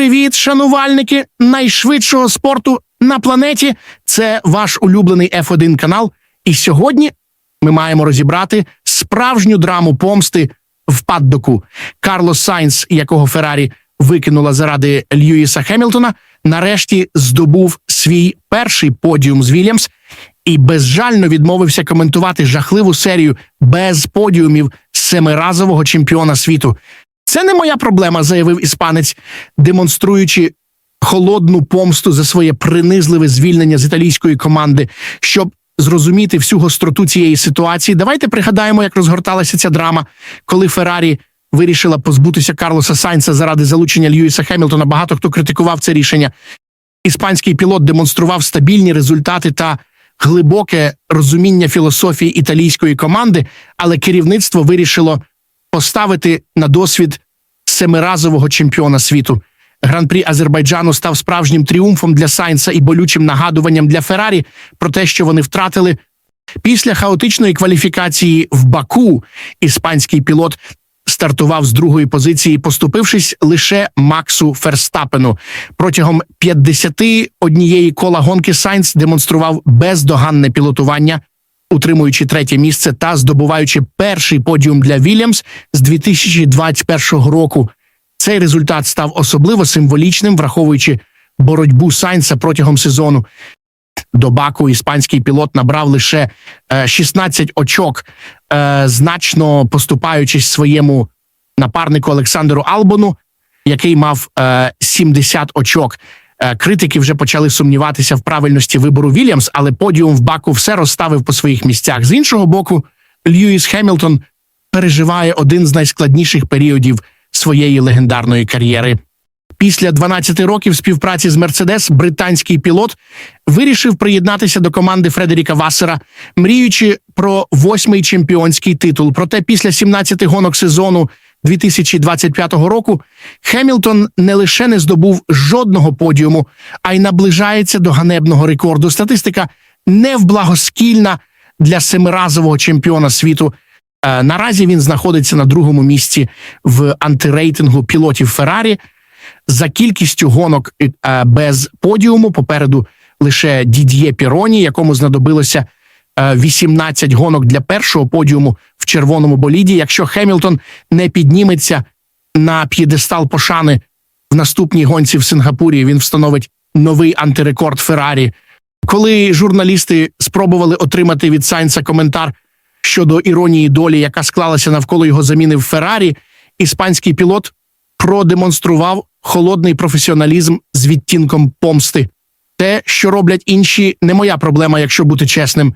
Привіт, шанувальники найшвидшого спорту на планеті. Це ваш улюблений F1 канал. І сьогодні ми маємо розібрати справжню драму помсти в паддоку. Карлос Сайнс, якого Феррарі викинула заради Льюіса Хемілтона, нарешті здобув свій перший подіум з Вільямс і безжально відмовився коментувати жахливу серію без подіумів семиразового чемпіона світу. Це не моя проблема, заявив іспанець, демонструючи холодну помсту за своє принизливе звільнення з італійської команди. Щоб зрозуміти всю гостроту цієї ситуації, давайте пригадаємо, як розгорталася ця драма, коли Феррарі вирішила позбутися Карлоса Сайнса заради залучення Льюіса Хемілтона. Багато хто критикував це рішення. Іспанський пілот демонстрував стабільні результати та глибоке розуміння філософії італійської команди, але керівництво вирішило поставити на досвід семиразового чемпіона світу. Гран-прі Азербайджану став справжнім тріумфом для Сайнса і болючим нагадуванням для Феррарі про те, що вони втратили. Після хаотичної кваліфікації в Баку іспанський пілот стартував з другої позиції, поступившись лише Максу Ферстапену. Протягом 51 кола гонки Сайнс демонстрував бездоганне пілотування, утримуючи третє місце та здобуваючи перший подіум для Вільямс з 2021 року. Цей результат став особливо символічним, враховуючи боротьбу Сайнса протягом сезону. До Баку іспанський пілот набрав лише е, 16 очок, е, значно поступаючись своєму напарнику Олександру Албону, який мав е, 70 очок. Е, Критики вже почали сумніватися в правильності вибору Вільямс, але подіум в Баку все розставив по своїх місцях. З іншого боку, Льюіс Хемілтон переживає один з найскладніших періодів своєї легендарної кар'єри. Після 12 років співпраці з Мерседес британський пілот вирішив приєднатися до команди Фредеріка Вассера, мріючи про восьмий чемпіонський титул. Проте після 17 гонок сезону 2025 року Хемілтон не лише не здобув жодного подіуму, а й наближається до ганебного рекорду. Статистика невблагоскільна для семиразового чемпіона світу. Е, Наразі він знаходиться на другому місці в антирейтингу пілотів Феррарі за кількістю гонок е, без подіуму. Попереду лише Дід'є Піроні, якому знадобилося е, 18 гонок для першого подіуму червоному боліді. Якщо Хемілтон не підніметься на п'єдестал пошани в наступній гонці в Сингапурі, він встановить новий антирекорд Феррарі. Коли журналісти спробували отримати від Сайнса коментар щодо іронії долі, яка склалася навколо його заміни в Феррарі, іспанський пілот продемонстрував холодний професіоналізм з відтінком помсти. Те, що роблять інші, не моя проблема, якщо бути чесним,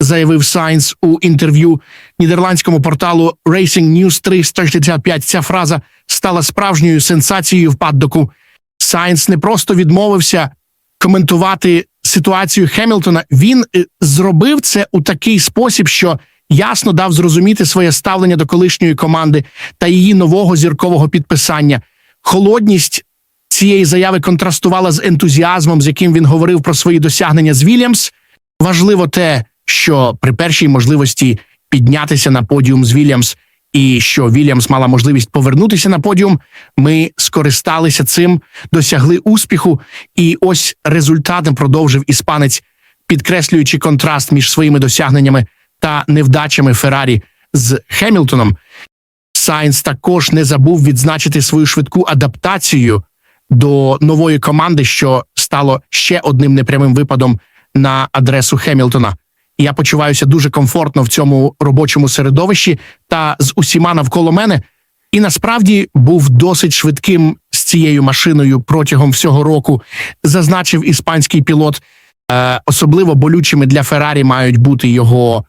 заявив Сайнс у інтерв'ю нідерландському порталу Racing News 365. Ця фраза стала справжньою сенсацією в паддоку. Сайнс не просто відмовився коментувати ситуацію Хемілтона. Він е, зробив це у такий спосіб, що ясно дав зрозуміти своє ставлення до колишньої команди та її нового зіркового підписання. Холодність цієї заяви контрастувала з ентузіазмом, з яким він говорив про свої досягнення з Вільямс. Важливо те, що при першій можливості піднятися на подіум з Вільямс, і що Вільямс мала можливість повернутися на подіум. Ми скористалися цим, досягли успіху, і ось результатом продовжив іспанець, підкреслюючи контраст між своїми досягненнями та невдачами Феррарі з Хемілтоном. Сайнс також не забув відзначити свою швидку адаптацію до нової команди, що стало ще одним непрямим випадом на адресу Хемілтона. Я почуваюся дуже комфортно в цьому робочому середовищі та з усіма навколо мене, і насправді був досить швидким з цією машиною протягом всього року, зазначив іспанський пілот. Е, особливо болючими для Феррарі мають бути його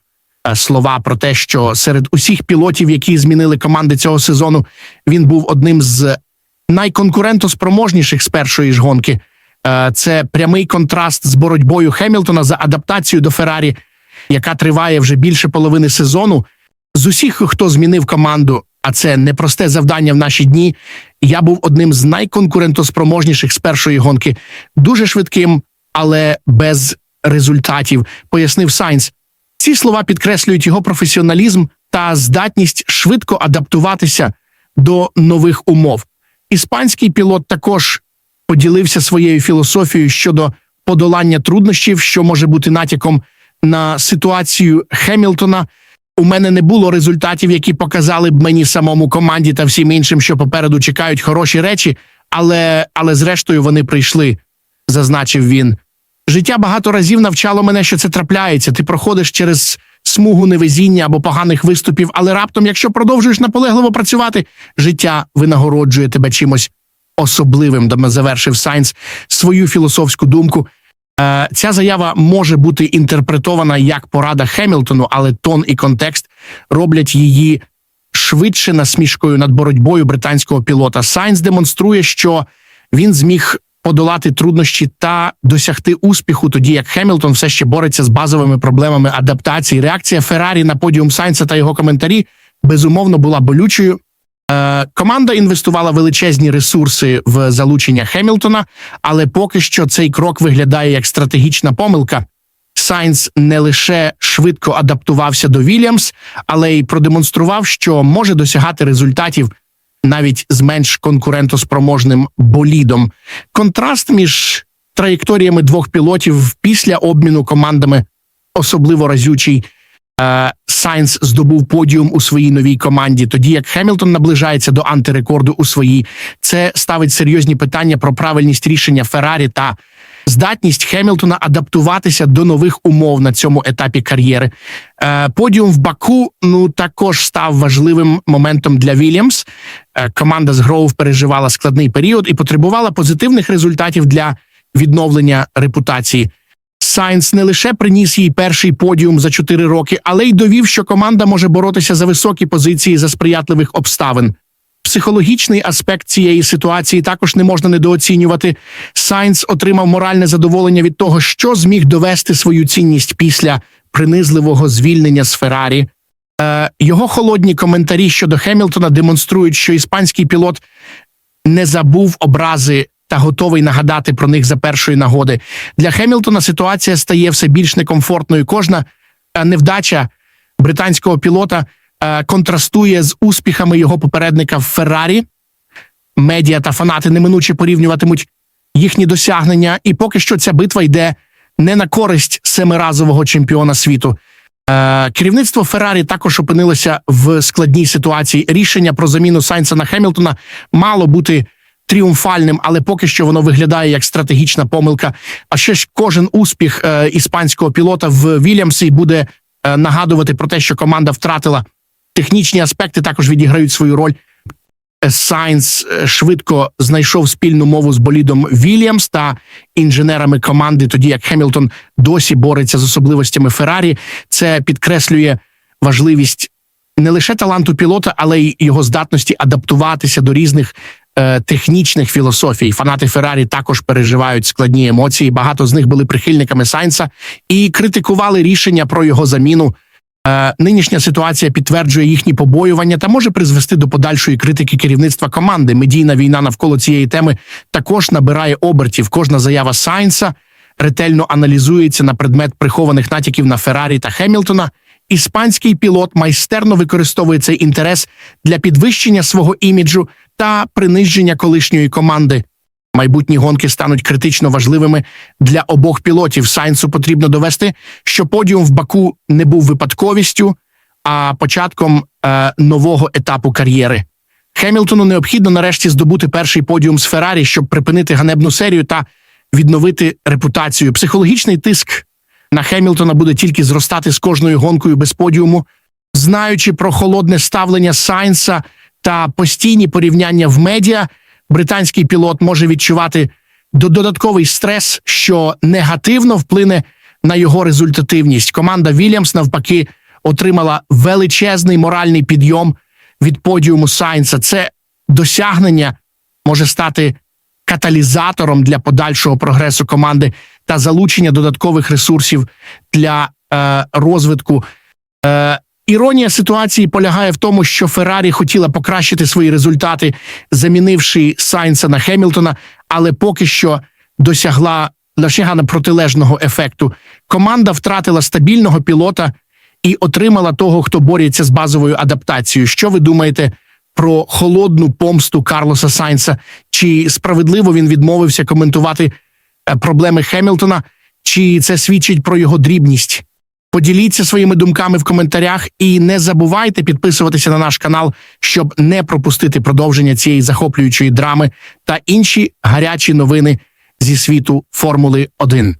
е, слова про те, що серед усіх пілотів, які змінили команди цього сезону, він був одним з найконкурентоспроможніших з першої ж гонки. Е, Це прямий контраст з боротьбою Хемілтона за адаптацію до Феррарі, яка триває вже більше половини сезону. З усіх, хто змінив команду, а це непросте завдання в наші дні. Я був одним з найконкурентоспроможніших з першої гонки, дуже швидким, але без результатів, пояснив Сайнс. Ці слова підкреслюють його професіоналізм та здатність швидко адаптуватися до нових умов. Іспанський пілот також поділився своєю філософією щодо подолання труднощів, що може бути натяком на ситуацію Хемілтона. У мене не було результатів, які показали б мені самому команді та всім іншим, що попереду чекають хороші речі, але, але зрештою вони прийшли, зазначив він. Життя багато разів навчало мене, що це трапляється. Ти проходиш через смугу невезіння або поганих виступів, але раптом, якщо продовжуєш наполегливо працювати, життя винагороджує тебе чимось особливим. Доме завершив Сайнс свою філософську думку. Е, Ця заява може бути інтерпретована як порада Хемілтону, але тон і контекст роблять її швидше насмішкою над боротьбою британського пілота. Сайнс демонструє, що він зміг подолати труднощі та досягти успіху, тоді як Хемілтон все ще бореться з базовими проблемами адаптації. Реакція Феррарі на подіум Сайнса та його коментарі безумовно була болючою. Е, команда інвестувала величезні ресурси в залучення Хемілтона, але поки що цей крок виглядає як стратегічна помилка. Сайнс не лише швидко адаптувався до Вільямс, але й продемонстрував, що може досягати результатів навіть з менш конкурентоспроможним болідом. Контраст між траєкторіями двох пілотів після обміну командами особливо разючий. Сайнс здобув подіум у своїй новій команді, тоді як Хемілтон наближається до антирекорду у своїй. Це ставить серйозні питання про правильність рішення Феррарі та здатність Хемілтона адаптуватися до нових умов на цьому етапі кар'єри. Е, Подіум в Баку ну також став важливим моментом для Вільямс. Е, Команда з Гроув переживала складний період і потребувала позитивних результатів для відновлення репутації. Сайнс не лише приніс їй перший подіум за чотири роки, але й довів, що команда може боротися за високі позиції за сприятливих обставин. Психологічний аспект цієї ситуації також не можна недооцінювати. Сайнс отримав моральне задоволення від того, що зміг довести свою цінність після принизливого звільнення з Феррарі. Е, його холодні коментарі щодо Хемілтона демонструють, що іспанський пілот не забув образи та готовий нагадати про них за першої нагоди. Для Хемілтона ситуація стає все більш некомфортною. Кожна е, невдача британського пілота е, контрастує з успіхами його попередника в Феррарі. Медіа та фанати неминуче порівнюватимуть їхні досягнення, і поки що ця битва йде не на користь семиразового чемпіона світу. Е, Керівництво Феррарі також опинилося в складній ситуації. Рішення про заміну Сайнса на Хемілтона мало бути тріумфальним, але поки що воно виглядає як стратегічна помилка. А ще ж кожен успіх е, іспанського пілота в Вільямсі буде е, нагадувати про те, що команда втратила технічні аспекти, також відіграють свою роль. Е, Сайнс швидко знайшов спільну мову з болідом Вільямс та інженерами команди, тоді як Хемілтон досі бореться з особливостями Феррарі. Це підкреслює важливість не лише таланту пілота, але й його здатності адаптуватися до різних е, технічних філософій. Фанати Феррарі також переживають складні емоції. Багато з них були прихильниками Сайнса і критикували рішення про його заміну. Е, Нинішня ситуація підтверджує їхні побоювання та може призвести до подальшої критики керівництва команди. Медійна війна навколо цієї теми також набирає обертів. Кожна заява Сайнса ретельно аналізується на предмет прихованих натяків на Феррарі та Хемілтона. Іспанський пілот майстерно використовує цей інтерес для підвищення свого іміджу та приниження колишньої команди. Майбутні гонки стануть критично важливими для обох пілотів. Сайнсу потрібно довести, що подіум в Баку не був випадковістю, а початком е, нового етапу кар'єри. Хемілтону необхідно нарешті здобути перший подіум з Феррарі, щоб припинити ганебну серію та відновити репутацію. Психологічний тиск на Хемілтона буде тільки зростати з кожною гонкою без подіуму, знаючи про холодне ставлення Сайнса та постійні порівняння в медіа, британський пілот може відчувати додатковий стрес, що негативно вплине на його результативність. Команда Вільямс, навпаки, отримала величезний моральний підйом від подіуму Сайнса. Це досягнення може стати каталізатором для подальшого прогресу команди та залучення додаткових ресурсів для е, розвитку. Е, Іронія ситуації полягає в тому, що Феррарі хотіла покращити свої результати, замінивши Сайнса на Хемілтона, але поки що досягла лише протилежного ефекту. Команда втратила стабільного пілота і отримала того, хто бореться з базовою адаптацією. Що ви думаєте про холодну помсту Карлоса Сайнса, чи справедливо він відмовився коментувати е, проблеми Хемілтона, чи це свідчить про його дрібність. Поділіться своїми думками в коментарях і не забувайте підписуватися на наш канал, щоб не пропустити продовження цієї захоплюючої драми та інші гарячі новини зі світу Формули 1.